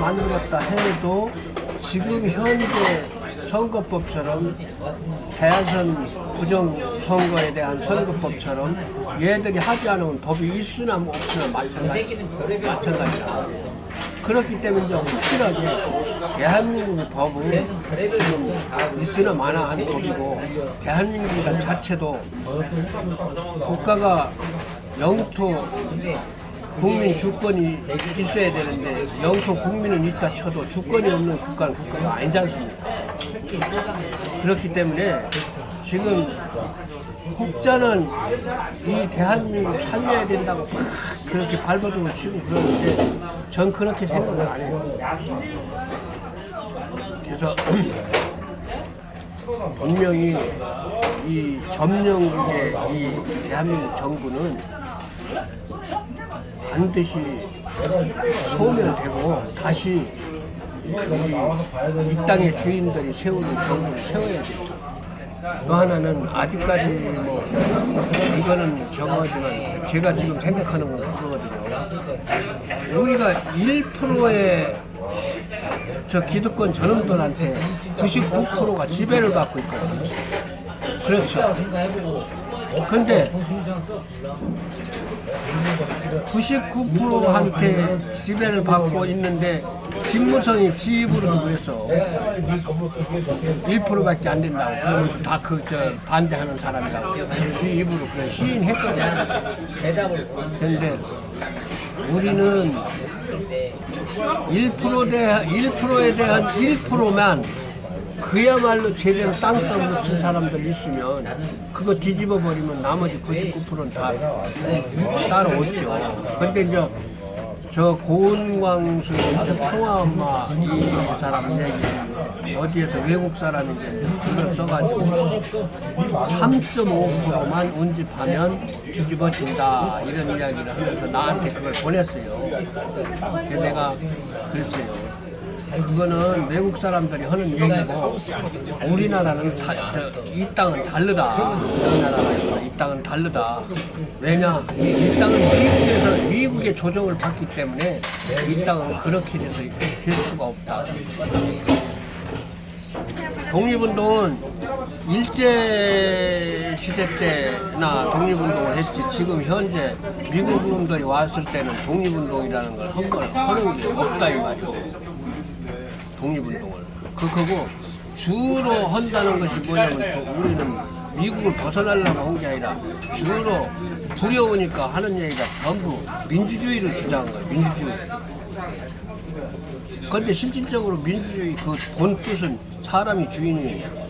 만들었다 해도 지금 현재 선거법처럼 대선 부정선거에 대한 선거법처럼 얘들이 하지 않으면 법이 있으나 뭐 없으나 마찬가지, 마찬가지다. 그렇기 때문에 이제 확실하게 대한민국의 법은 지금 있으나 마나 하는 법이고 대한민국이란 자체도 국가가 영토 국민 주권이 있어야 되는데 영토 국민은 있다 쳐도 주권이 없는 국가는 국가가 아니지 않습니까? 그렇기 때문에 지금 국자는 이 대한민국 살려야 된다고 막 그렇게 발버둥을 치고 그러는데 전 그렇게 생각을 안 해요. 그래서 분명히 이 점령국의 이 대한민국 정부는 반드시 소멸되고 다시 이, 이 땅의 주인들이 세우는 정부를 세워야 돼요. 또 하나는 아직까지 뭐 이거는 저거지만 제가 지금 생각하는 건 그거거든요. 우리가 1%의 저 기득권 저놈들한테 99%가 지배를 받고 있거든요. 그렇죠. 근데 99%한테 지배를 받고 있는데 김무성이 지 입으로도 그랬어. 1%밖에 안 된다고. 그러면 다 그 저 반대하는 사람이라고. 지 입으로 그래 시인했거든. 근데 우리는 1%대 1%에 대한 1%만 그야말로 제대로 땅땅으로 친 사람들 있으면 그거 뒤집어 버리면 나머지 99%는 다 따라오죠. 근데 이제 저 고은광수 평화 엄마 이 사람 얘기 어디에서 외국 사람인데 글을 써가지고 3.5%만 운집하면 뒤집어진다 이런 이야기를 하면서 나한테 그걸 보냈어요. 그래서 내가 글쎄요. 그거는 외국 사람들이 하는 얘기고 우리나라는 다, 저, 이 땅은 다르다. 우리나라가 이 땅은 다르다. 왜냐? 이 땅은 미국에서 미국의 조정을 받기 때문에 이 땅은 그렇게 돼서 될 수가 없다. 독립운동은 일제 시대 때나 독립운동을 했지 지금 현재 미국 놈들이 왔을 때는 독립운동이라는 걸 한 걸 하는 게 없다 이 말이죠. 독립운동을. 그, 그거 주로 한다는 것이 뭐냐면 또 우리는 미국을 벗어나려고 한 게 아니라 주로 두려우니까 하는 얘기가 전부 민주주의를 주장한 거예요. 민주주의. 근데 실질적으로 민주주의 그 본 뜻은 사람이 주인이에요.